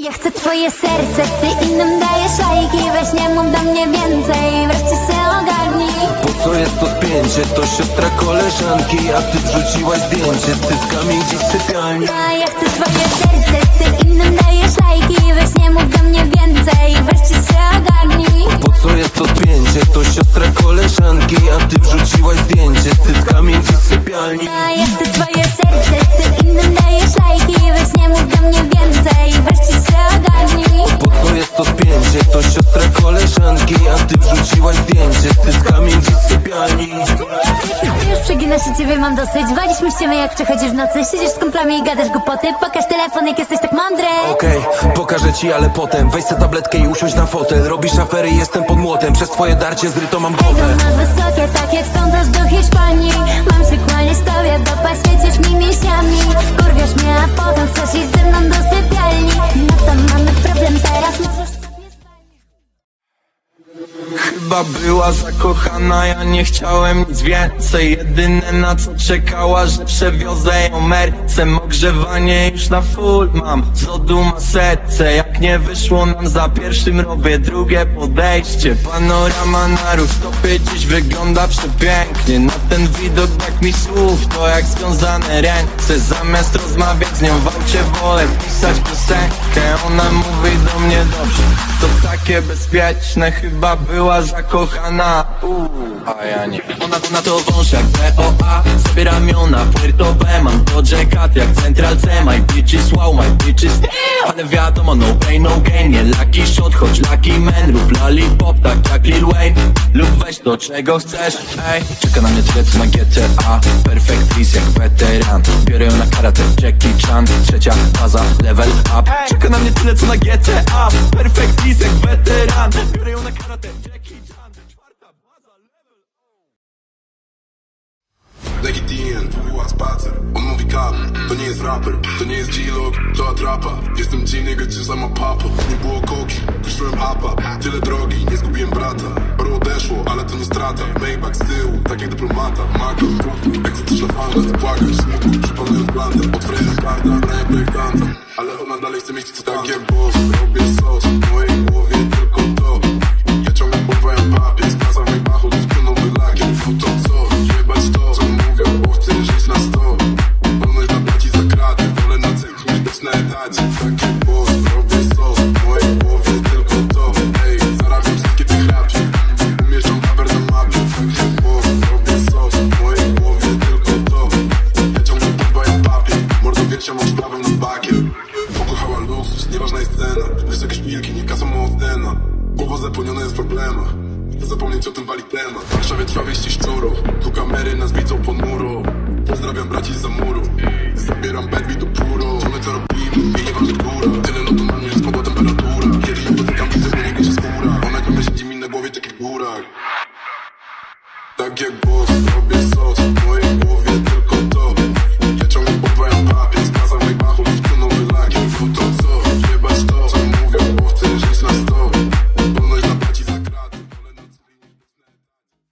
Ja chcę twoje serce, ty innym dajesz lajki Weź nie mów do mnie więcej, wreszcie się ogarnij Po co jest to spięcie? To siostra koleżanki A ty wrzuciłaś zdjęcie z cyckami gdzieś w sypialni A ja chcę twoje serce, ty innym dajesz lajki Weź nie mów do mnie więcej, wreszcie się ogarnij Po co jest to spięcie? To siostra koleżanki A ty wrzuciłaś zdjęcie z cyckami gdzieś w sypialni A ja chcę koleżanki A ty wrzuciłaś zdjęcie z gdzieś w sypialni już przeginasz i ciebie mam dosyć. Waliśmy ściemy jak przechodzisz w nocy. Siedzisz z kumplami i gadasz głupoty. Pokaż telefon jak jesteś tak mądry. Okej, pokażę ci, ale potem. Weź se tabletkę i usiądź na fotel. Robisz afery, jestem pod młotem. Przez twoje darcie zryto mam głowę masz wysokie, tak jak stąd do Hiszpanii Chyba była zakochana, ja nie chciałem nic więcej. Jedyne na co czekała, że przewiozę ją mercem Ogrzewanie już na full mam, z lodu ma serce. Jak nie wyszło nam za pierwszym, robię drugie podejście. Panorama na stopy dziś wygląda przepięknie. Na ten widok brak mi słów, to jak związane ręce. Zamiast rozmawiać z nią w aucie, wolę pisać piosenkę. Ona mówi do mnie dobrze, to takie bezpieczne. Chyba była zakochana, Uuu, a ja nie. Ona, ona to wąż jak BOA Sobie ramiona, B Mam Doja Cat jak Central C My bitches wow, my bitches Ale wiadomo, no pain, no gain Nie lucky shot, choć lucky man Rób lollipop, tak jak Lil Wayne. Lub weź to, czego chcesz, ej. Czeka na mnie tyle co na GTA Perfect Peace jak weteran. Biorę ją na karate, Jackie Chan Trzecia faza, level up. Czeka na mnie tyle co na GTA Perfect Peace jak weteran. Biorę ją na karate, Jackie Chan Legi TN, WWA spacer. On mówi kap, to nie jest raper To nie jest G-Log, to atrapa Jestem G-Nigga, like my papa Nie było koki, wyszłem hapa. Tyle drogi, nie zgubiłem brata. Paru odeszło, ale to nie strata. Maybach z tyłu, tak jak dyplomata. Mako, egzotyczna fanda płakać, smutku, przypomnę blandę Od Frejna Garda, grałem projektanta Ale ona dalej chce mieć co tam. Takie boss, robię sos. W mojej głowie tylko to życia mam prawem nad bakiem. Pokochała luksus, nieważna jest cena Wysokie szpilki, nie kasą ocena Głowa zapłoniona jest w problemach. Zapomnieć o tym wali temat W Warszawie trwa wieści szczurów Tu kamery nas widzą ponuro.